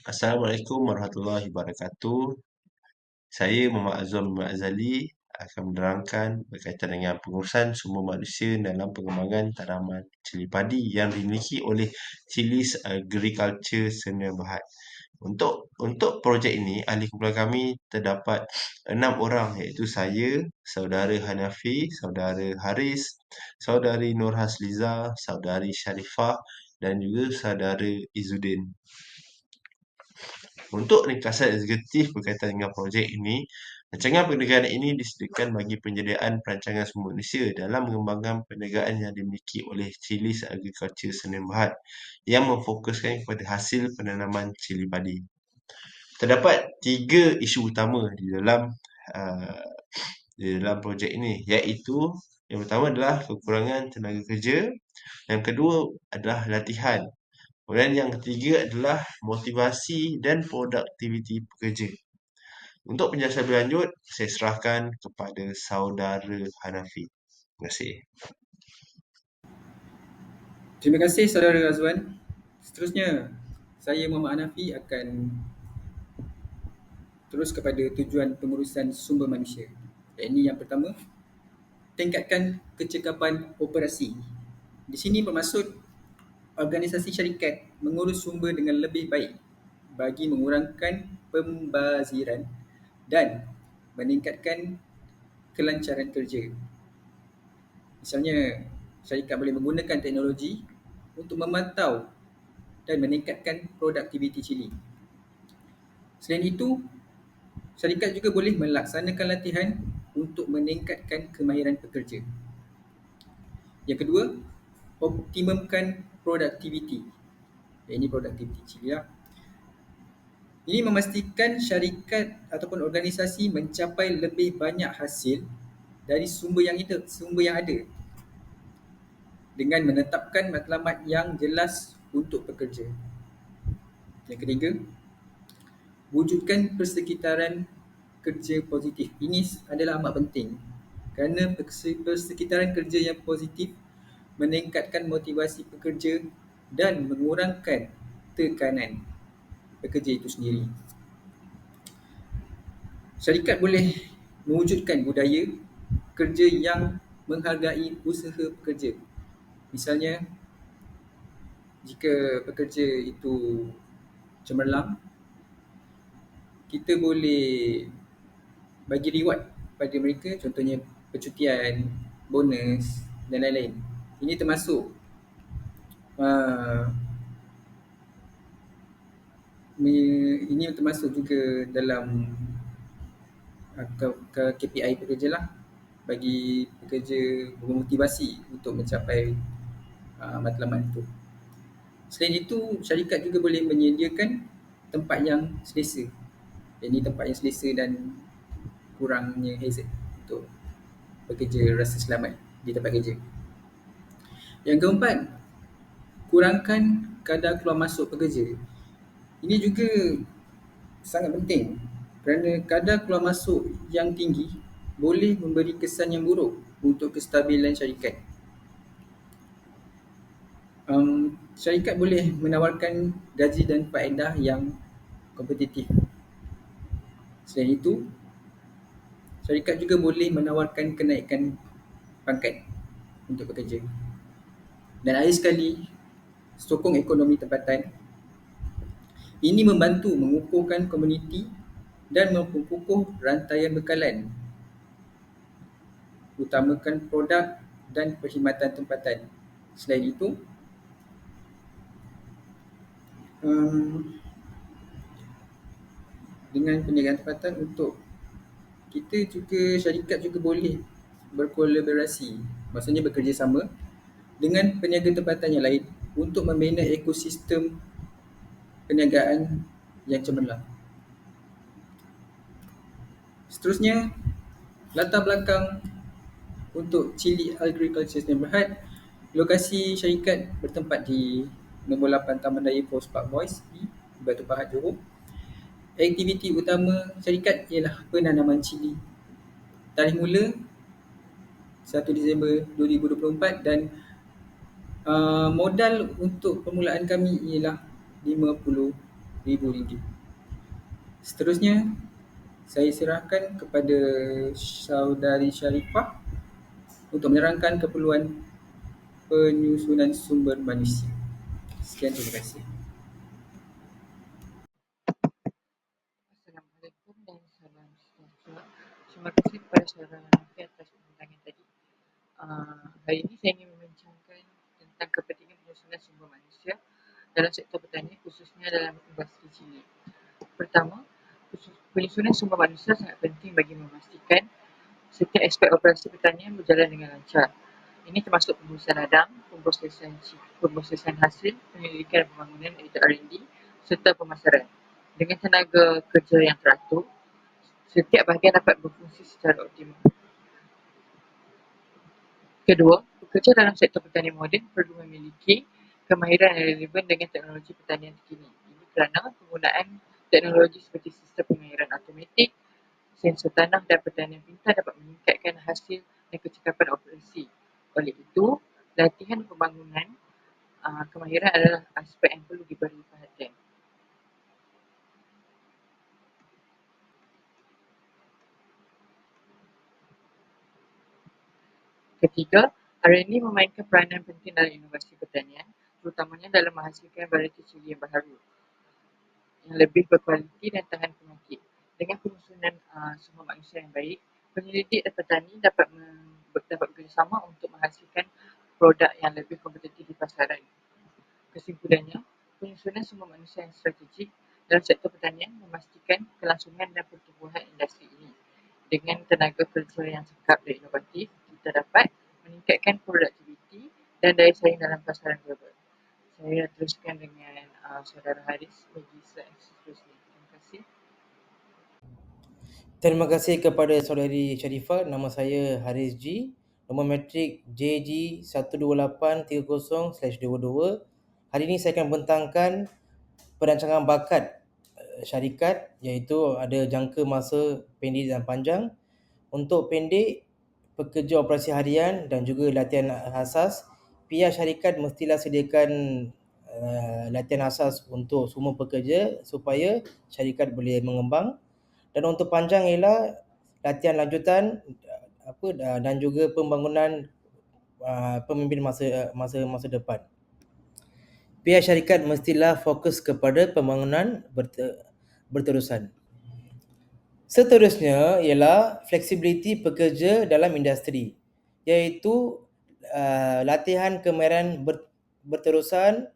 Assalamualaikum warahmatullahi wabarakatuh. Saya Muhammad bin Azali akan menerangkan berkaitan dengan pengurusan sumber manusia dalam pengembangan tanaman cili padi yang dimiliki oleh Chilis Agriculture Sdn Bhd. Untuk untuk projek ini, ahli kumpulan kami terdapat enam orang iaitu saya, saudara Hanafi, saudara Haris, saudari Nur Hasliza, saudari Sharifah dan juga saudara Izzuddin. Untuk ringkasan eksekutif berkaitan dengan projek ini, rancangan perniagaan ini disediakan bagi penyediaan perancangan sumber manusia dalam mengembangkan perniagaan yang dimiliki oleh Chilis Agriculture Sdn Bhd yang memfokuskan kepada hasil penanaman cili padi. Terdapat tiga isu utama di dalam uh, di dalam projek ini iaitu yang pertama adalah kekurangan tenaga kerja, yang kedua adalah latihan Kemudian yang ketiga adalah motivasi dan produktiviti pekerja. Untuk penjelasan lebih lanjut, saya serahkan kepada saudara Hanafi. Terima kasih. Terima kasih saudara Azwan. Seterusnya, saya Muhammad Hanafi akan terus kepada tujuan pengurusan sumber manusia. Ini yang pertama, tingkatkan kecekapan operasi. Di sini bermaksud organisasi syarikat mengurus sumber dengan lebih baik bagi mengurangkan pembaziran dan meningkatkan kelancaran kerja. Misalnya, syarikat boleh menggunakan teknologi untuk memantau dan meningkatkan produktiviti cili. Selain itu, syarikat juga boleh melaksanakan latihan untuk meningkatkan kemahiran pekerja. Yang kedua, optimumkan produktiviti. Ini produktiviti cili ya. Ini memastikan syarikat ataupun organisasi mencapai lebih banyak hasil dari sumber yang itu, sumber yang ada dengan menetapkan matlamat yang jelas untuk pekerja. Yang ketiga, wujudkan persekitaran kerja positif. Ini adalah amat penting kerana persekitaran kerja yang positif meningkatkan motivasi pekerja dan mengurangkan tekanan pekerja itu sendiri. Syarikat boleh mewujudkan budaya kerja yang menghargai usaha pekerja. Misalnya, jika pekerja itu cemerlang, kita boleh bagi reward pada mereka, contohnya percutian, bonus dan lain-lain. Ini termasuk uh, ini termasuk juga dalam uh, ke, KPI pekerja lah bagi pekerja bermotivasi untuk mencapai uh, matlamat itu. Selain itu, syarikat juga boleh menyediakan tempat yang selesa. Ini tempat yang selesa dan kurangnya hazard untuk pekerja rasa selamat di tempat kerja. Yang keempat, kurangkan kadar keluar masuk pekerja. Ini juga sangat penting kerana kadar keluar masuk yang tinggi boleh memberi kesan yang buruk untuk kestabilan syarikat. Um, syarikat boleh menawarkan gaji dan faedah yang kompetitif. Selain itu, syarikat juga boleh menawarkan kenaikan pangkat untuk pekerja. Dan akhir sekali, sokong ekonomi tempatan. Ini membantu mengukuhkan komuniti dan memperkukuh rantaian bekalan. Utamakan produk dan perkhidmatan tempatan. Selain itu, um, dengan perniagaan tempatan untuk kita juga, syarikat juga boleh berkolaborasi. Maksudnya bekerjasama dengan peniaga tempatan yang lain untuk membina ekosistem perniagaan yang cemerlang. Seterusnya, latar belakang untuk Chili Agriculture Sdn Bhd, lokasi syarikat bertempat di nombor 8 Taman Daya Pos Park Boys di Batu Pahat, Johor. Aktiviti utama syarikat ialah penanaman cili. Tarikh mula 1 Disember 2024 dan Uh, modal untuk permulaan kami ialah RM50,000. RM1,000. Seterusnya, saya serahkan kepada saudari Sharifah untuk menerangkan keperluan penyusunan sumber manusia. Sekian, terima kasih. Assalamualaikum dan salam sejahtera. Terima kasih kepada saudara Hanafi atas tadi. Uh, hari ini saya ingin tentang kepentingan penyusunan sumber manusia dalam sektor pertanian khususnya dalam industri cili. Pertama, penyusunan sumber manusia sangat penting bagi memastikan setiap aspek operasi pertanian berjalan dengan lancar. Ini termasuk pembusian ladang, pemprosesan, pemprosesan hasil, penyelidikan pembangunan iaitu R&D serta pemasaran. Dengan tenaga kerja yang teratur, setiap bahagian dapat berfungsi secara optimal. Kedua, pekerja dalam sektor pertanian moden perlu memiliki kemahiran yang relevan dengan teknologi pertanian terkini. Ini kerana penggunaan teknologi seperti sistem pengahiran automatik, sensor tanah dan pertanian pintar dapat meningkatkan hasil dan kecekapan operasi. Oleh itu, latihan pembangunan uh, kemahiran adalah aspek yang perlu diberi perhatian. Ketiga, R&D memainkan peranan penting dalam inovasi pertanian, terutamanya dalam menghasilkan varieti cili yang baharu yang lebih berkualiti dan tahan penyakit. Dengan penyusunan uh, sumber manusia yang baik, penyelidik dan petani dapat bekerjasama untuk menghasilkan produk yang lebih kompetitif di pasaran. Kesimpulannya, penyusunan sumber manusia yang strategik dalam sektor pertanian memastikan kelangsungan dan pertumbuhan industri ini. Dengan tenaga kerja yang cekap dan inovatif, kita dapat meningkatkan produktiviti dan daya saing dalam pasaran global. Saya teruskan dengan uh, saudara Haris bagi seterusnya. Terima kasih. Terima kasih kepada saudari Sharifah. Nama saya Haris G. Nombor metrik JG 12830/22. Hari ini saya akan bentangkan perancangan bakat eh, syarikat iaitu ada jangka masa pendek dan panjang. Untuk pendek, pekerja operasi harian dan juga latihan asas, pihak syarikat mestilah sediakan uh, latihan asas untuk semua pekerja supaya syarikat boleh mengembang. Dan untuk panjang ialah latihan lanjutan apa dan juga pembangunan uh, pemimpin masa masa masa depan. Pihak syarikat mestilah fokus kepada pembangunan berter, berterusan. Seterusnya ialah fleksibiliti pekerja dalam industri iaitu uh, latihan kemahiran ber, berterusan,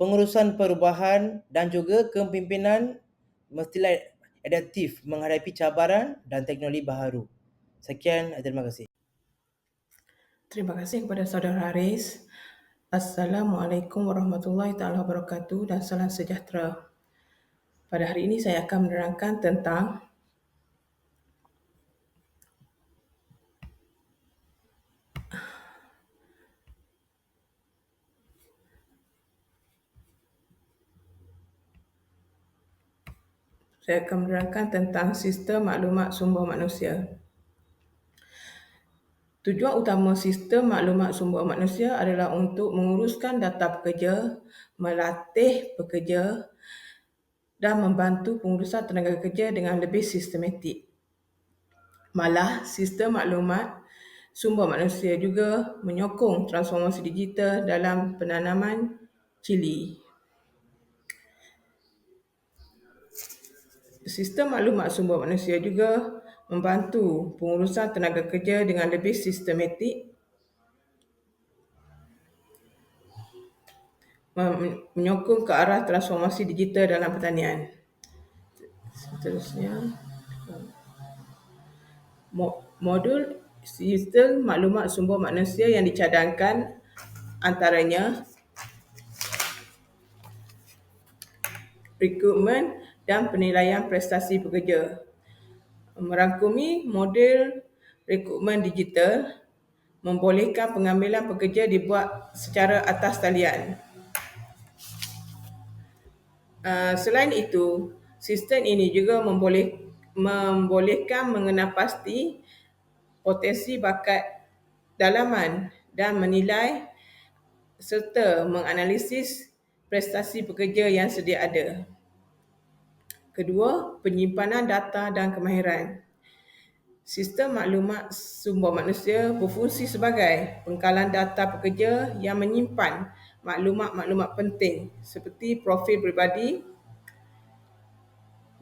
pengurusan perubahan dan juga kepimpinan mestilah adaptif menghadapi cabaran dan teknologi baharu. Sekian, terima kasih. Terima kasih kepada saudara Haris. Assalamualaikum warahmatullahi taala wabarakatuh dan salam sejahtera. Pada hari ini saya akan menerangkan tentang saya akan menerangkan tentang sistem maklumat sumber manusia. Tujuan utama sistem maklumat sumber manusia adalah untuk menguruskan data pekerja, melatih pekerja dan membantu pengurusan tenaga kerja dengan lebih sistematik. Malah, sistem maklumat sumber manusia juga menyokong transformasi digital dalam penanaman cili. Sistem maklumat sumber manusia juga membantu pengurusan tenaga kerja dengan lebih sistematik menyokong ke arah transformasi digital dalam pertanian. Seterusnya, modul sistem maklumat sumber manusia yang dicadangkan antaranya rekrutmen dan penilaian prestasi pekerja. Merangkumi model rekrutmen digital membolehkan pengambilan pekerja dibuat secara atas talian. Uh, selain itu, sistem ini juga memboleh, membolehkan mengenal pasti potensi bakat dalaman dan menilai serta menganalisis prestasi pekerja yang sedia ada. Kedua, penyimpanan data dan kemahiran. Sistem maklumat sumber manusia berfungsi sebagai pengkalan data pekerja yang menyimpan maklumat-maklumat penting seperti profil peribadi.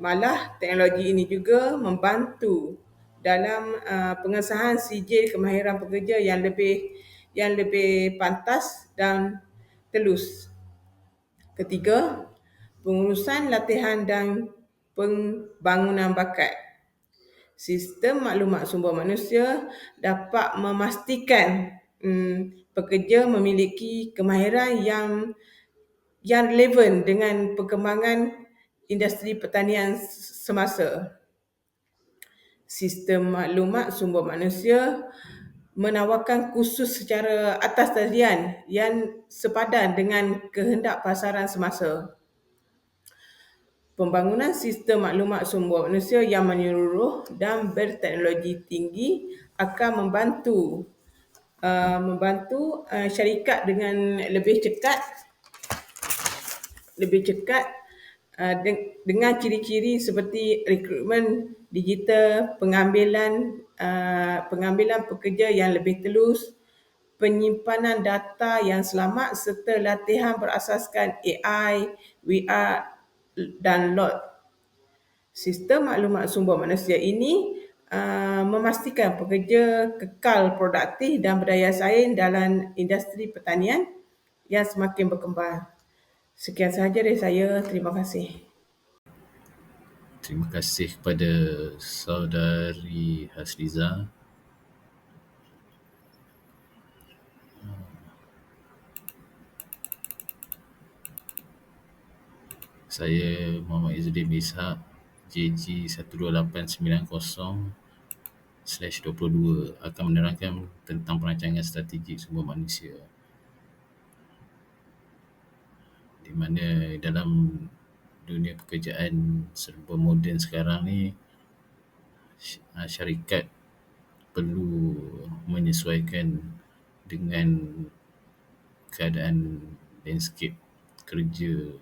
Malah teknologi ini juga membantu dalam uh, pengesahan sijil kemahiran pekerja yang lebih yang lebih pantas dan telus. Ketiga, pengurusan latihan dan pembangunan bakat. Sistem maklumat sumber manusia dapat memastikan hmm, pekerja memiliki kemahiran yang yang relevan dengan perkembangan industri pertanian semasa. Sistem maklumat sumber manusia menawarkan kursus secara atas talian yang sepadan dengan kehendak pasaran semasa. Pembangunan sistem maklumat sumber manusia yang menyeluruh dan berteknologi tinggi akan membantu uh, membantu uh, syarikat dengan lebih cepat lebih cepat uh, dengan ciri-ciri seperti rekrutmen digital, pengambilan uh, pengambilan pekerja yang lebih telus, penyimpanan data yang selamat serta latihan berasaskan AI, VR dan lot. Sistem maklumat sumber manusia ini uh, memastikan pekerja kekal produktif dan berdaya saing dalam industri pertanian yang semakin berkembang. Sekian sahaja dari saya. Terima kasih. Terima kasih kepada saudari Hasriza. Saya Muhammad Izzuddin Ishak JG 12890 slash 22 akan menerangkan tentang perancangan strategik sumber manusia. Di mana dalam dunia pekerjaan serba moden sekarang ni syarikat perlu menyesuaikan dengan keadaan landscape kerja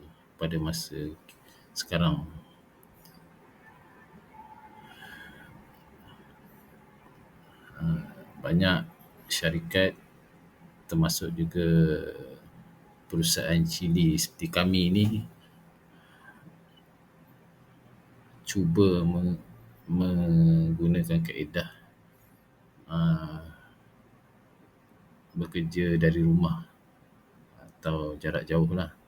pada masa sekarang. Ah, banyak syarikat termasuk juga perusahaan Chili seperti kami ini cuba menggunakan kaedah uh, bekerja dari rumah atau jarak jauh lah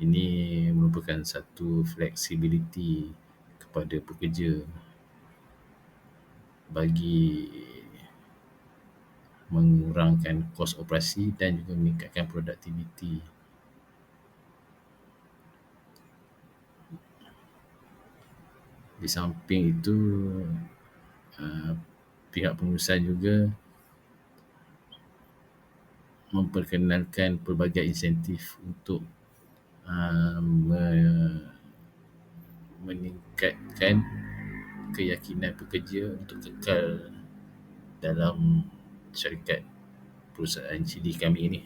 ini merupakan satu fleksibiliti kepada pekerja bagi mengurangkan kos operasi dan juga meningkatkan produktiviti. Di samping itu, uh, pihak pengurusan juga memperkenalkan pelbagai insentif untuk meningkatkan keyakinan pekerja untuk kekal dalam syarikat perusahaan CD kami ini.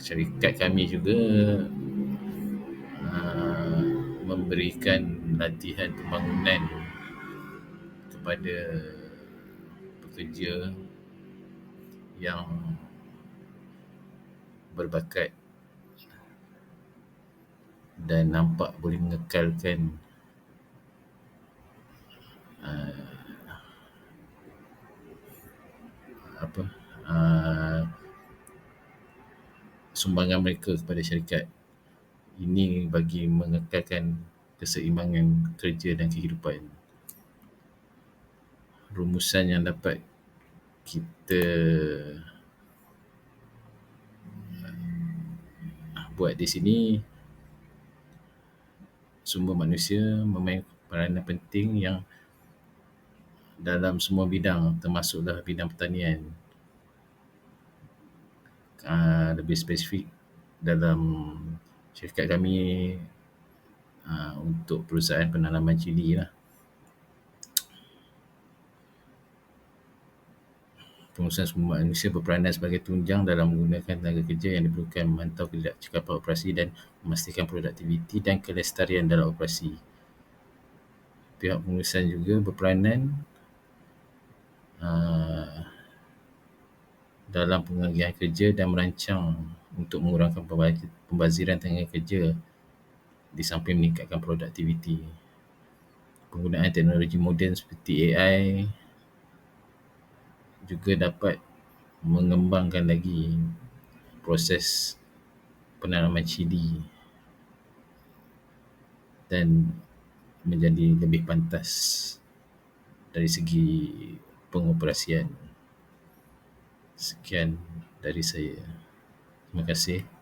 Syarikat kami juga uh, memberikan latihan pembangunan kepada pekerja yang berbakat dan nampak boleh mengekalkan uh, apa uh, sumbangan mereka kepada syarikat. Ini bagi mengekalkan keseimbangan kerja dan kehidupan. Rumusan yang dapat kita uh, buat di sini sumber manusia memainkan peranan penting yang dalam semua bidang termasuklah bidang pertanian uh, lebih spesifik dalam syarikat kami uh, untuk perusahaan penanaman cili lah. Pengurusan sumber manusia berperanan sebagai tunjang dalam menggunakan tenaga kerja yang diperlukan memantau cekapan operasi dan memastikan produktiviti dan kelestarian dalam operasi. Pihak pengurusan juga berperanan uh, dalam pengagihan kerja dan merancang untuk mengurangkan pembaziran tenaga kerja di samping meningkatkan produktiviti. Penggunaan teknologi moden seperti AI juga dapat mengembangkan lagi proses penanaman cili dan menjadi lebih pantas dari segi pengoperasian. Sekian dari saya. Terima kasih.